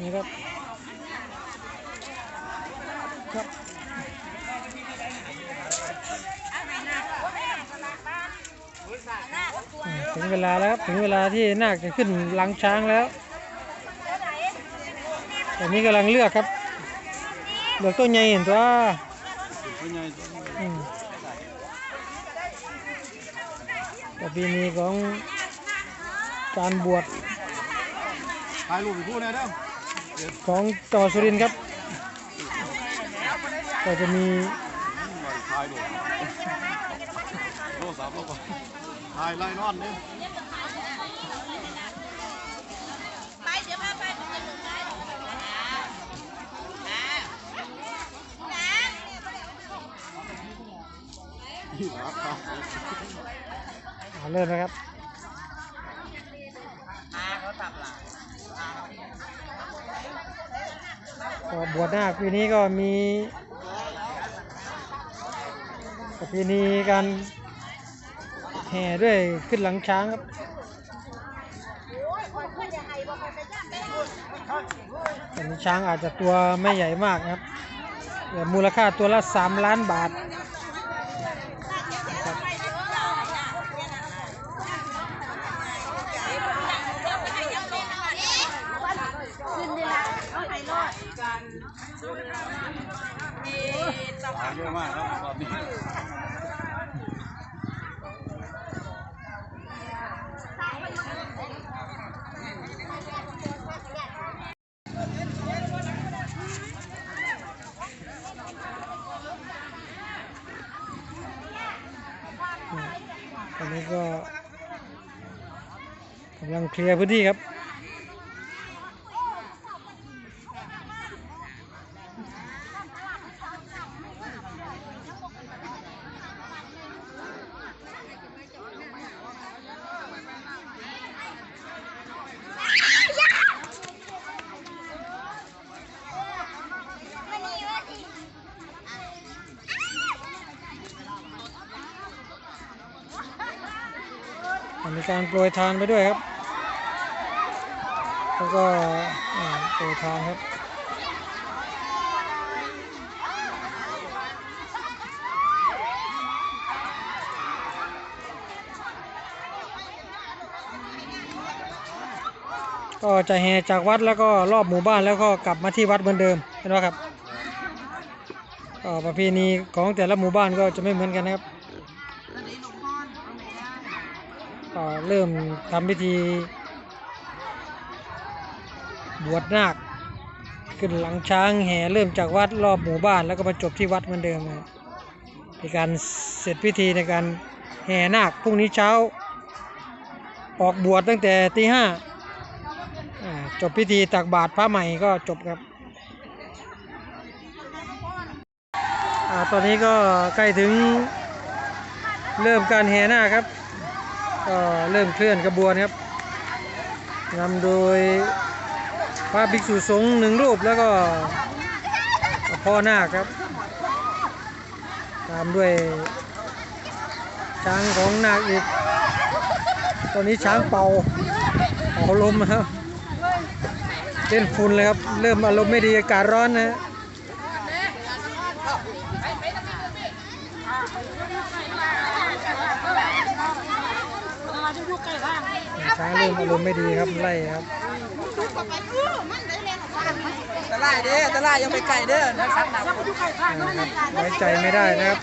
นี่ครับครับถึงเวลาแล้วครับถึงเวลาที่นาคจะขึ้นหลังช้างแล้วตอนนี้กำลังเลือกครับเลือกตัวใหญ่เห็นตัวอืมประเพณีของการบวชถ่ายรูปอีกคู่นะเด้อ ของจังหวัดสุรินทร์ครับ ก็จะมีถ่ายรูปโทรศัพท์เราก่อนถ่ายไล่นอนนี่ไปเดี๋ยวพาไปได้อ่านะที่รับครับอ่าเริ่มนะครับ ก็บวชนาคปีนี้ก็มีประเพณีการแห่ด้วยขึ้นหลังช้างครับแต่นี้ช้างอาจจะตัวไม่ใหญ่มากครับมูลค่าตัวละ 3 ล้านบาท ขึ้นดีละเอาไปรอด ถ่าย เยอะมากครับตอนนี้ตอนนี้ก็กำลังเคลียร์พื้นที่ครับ มีการโปรยทานไปด้วยครับ แล้วก็โปรยทานครับก็จะแห่จากวัดแล้วก็รอบหมู่บ้านแล้วก็กลับมาที่วัดเหมือนเดิมเห็นไหมครับประเพณีของแต่ละหมู่บ้านก็จะไม่เหมือนกันนะครับ ก็เริ่มทำพิธี บวชนาคขึ้นหลังช้างแห่เริ่มจากวัดรอบหมู่บ้านแล้วก็มาจบที่วัดเหมือนเดิมนะเป็นการเสร็จพิธีในการแห่นาคพรุ่งนี้เช้า ออกบวชตั้งแต่ตีห้าจบพิธีตักบาตรพระใหม่ก็จบครับอตอนนี้ก็ใกล้ถึงเริ่มการแห่นาคครับ ก็เริ่มเคลื่อนกระบวนครับนำโดยพระภิกษุสงฆ์หนึ่งรูปแล้วก็พ่อนาคครับ ตามด้วยช้างของนาคอีก ตอนนี้ช้างเป่าเป่าลมครับเล่นฝุ่นเลยครับ เริ่มอารมณ์ไม่ดีอากาศร้อนนะ ฮะช้างเริ่มอารมณ์ไม่ดีครับไล่ครับตะไลเด้อตะไลยังไปไกลเด้อนะครับหนักนะครับไว้ใจไม่ได้นะครับ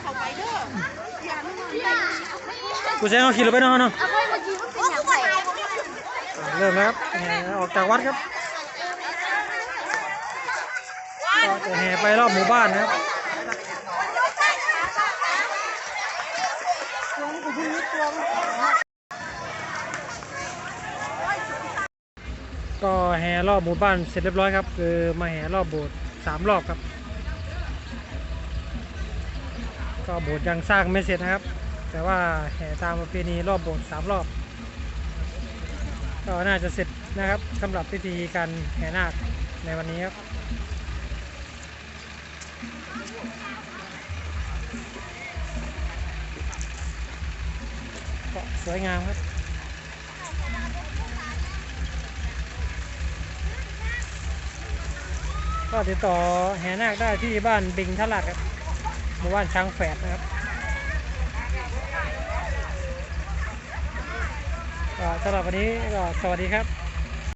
กูใช้เขาขี่รถไปเนาะเนาะอ่าเริ่มแล้วครับแห่ออกจากวัดครับก็จะแห่ไปรอบหมู่บ้านนะครับ ก็แห่รอบหมู่บ้านเสร็จเรียบร้อยครับคือมาแห่รอบโบสถ์สามรอบครับ ก็โบสถ์ยังสร้างไม่เสร็จนะครับ แต่ว่าแห่ตามประเพณีรอบโบสถ์สามรอบ ก็น่าจะเสร็จนะครับสำหรับพิธีการแห่นาคในวันนี้ครับก็สวยงามครับ ก็ติดต่อแห่นาคได้ที่บ้านบิงทลาดครับหมู่บ้านช้างแฝดนะครับก็สำหรับวันนี้ก็สวัสดีครับ